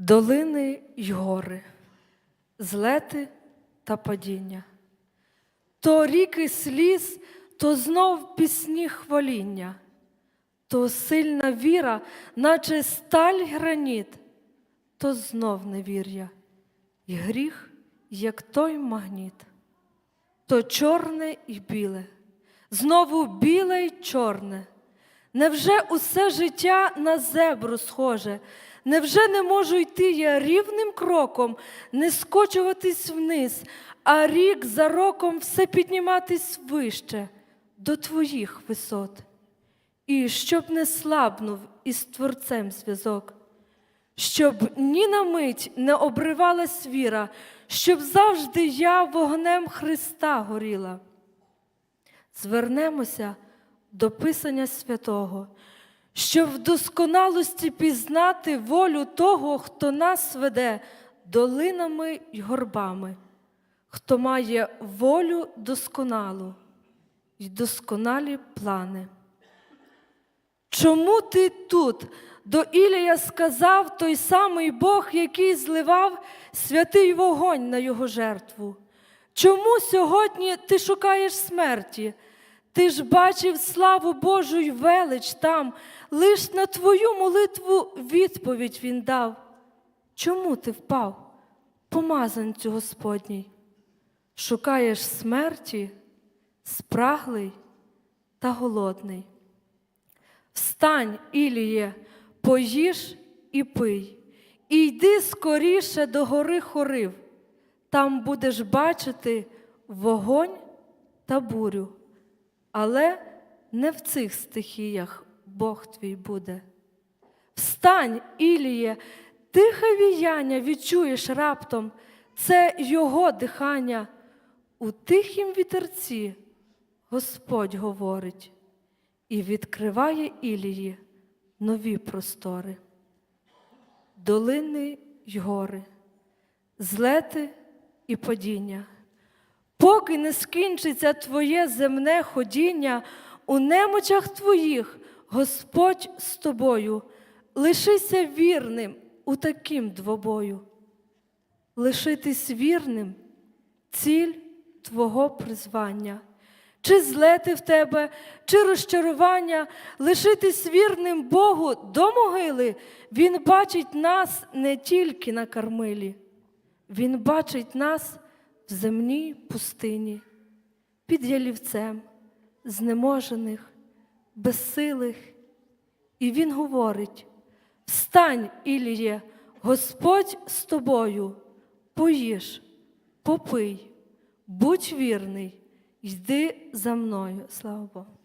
долини й гори, злети та падіння, то ріки сліз, то знов пісні хваління, то сильна віра, наче сталь граніт, то знов невір'я, і гріх, як той магніт, то чорне і біле, знову біле й чорне. Невже усе життя на зебру схоже? Невже не можу йти я рівним кроком, не скочуватись вниз, а рік за роком все підніматись вище до твоїх висот? І щоб не слабнув із Творцем зв'язок, щоб ні на мить не обривалась віра, щоб завжди я вогнем Христа горіла. Звернемося до Писання Святого, щоб в досконалості пізнати волю того, хто нас веде долинами й горбами, хто має волю досконалу й досконалі плани. Чому ти тут? До Ілія сказав той самий Бог, який зливав святий вогонь на його жертву. Чому сьогодні ти шукаєш смерті? Ти ж бачив славу Божу й велич там, лиш на твою молитву відповідь він дав. Чому ти впав, помазанцю Господній? Шукаєш смерті, спраглий та голодний. Встань, Іліє, поїж і пий, і йди скоріше до гори хорив, там будеш бачити вогонь та бурю, але не в цих стихіях Бог твій буде. Встань, Іліє, тихе віяння відчуєш раптом, це Його дихання. У тихім вітерці Господь говорить і відкриває Ілії нові простори, долини й гори, злети і падіння. Поки не скінчиться твоє земне ходіння, у немочах твоїх Господь з тобою, лишися вірним у таким двобою. Лишитись вірним ціль Твого призвання. Чи злети в тебе, чи розчарування, лишитись вірним Богу до могили, Він бачить нас не тільки на кармилі, Він бачить нас в земній пустині, під ялівцем, знеможених, безсилих. І Він говорить: Встань, Іліє, Господь з тобою, поїж, попий, будь вірний, йди за мною. Слава Богу.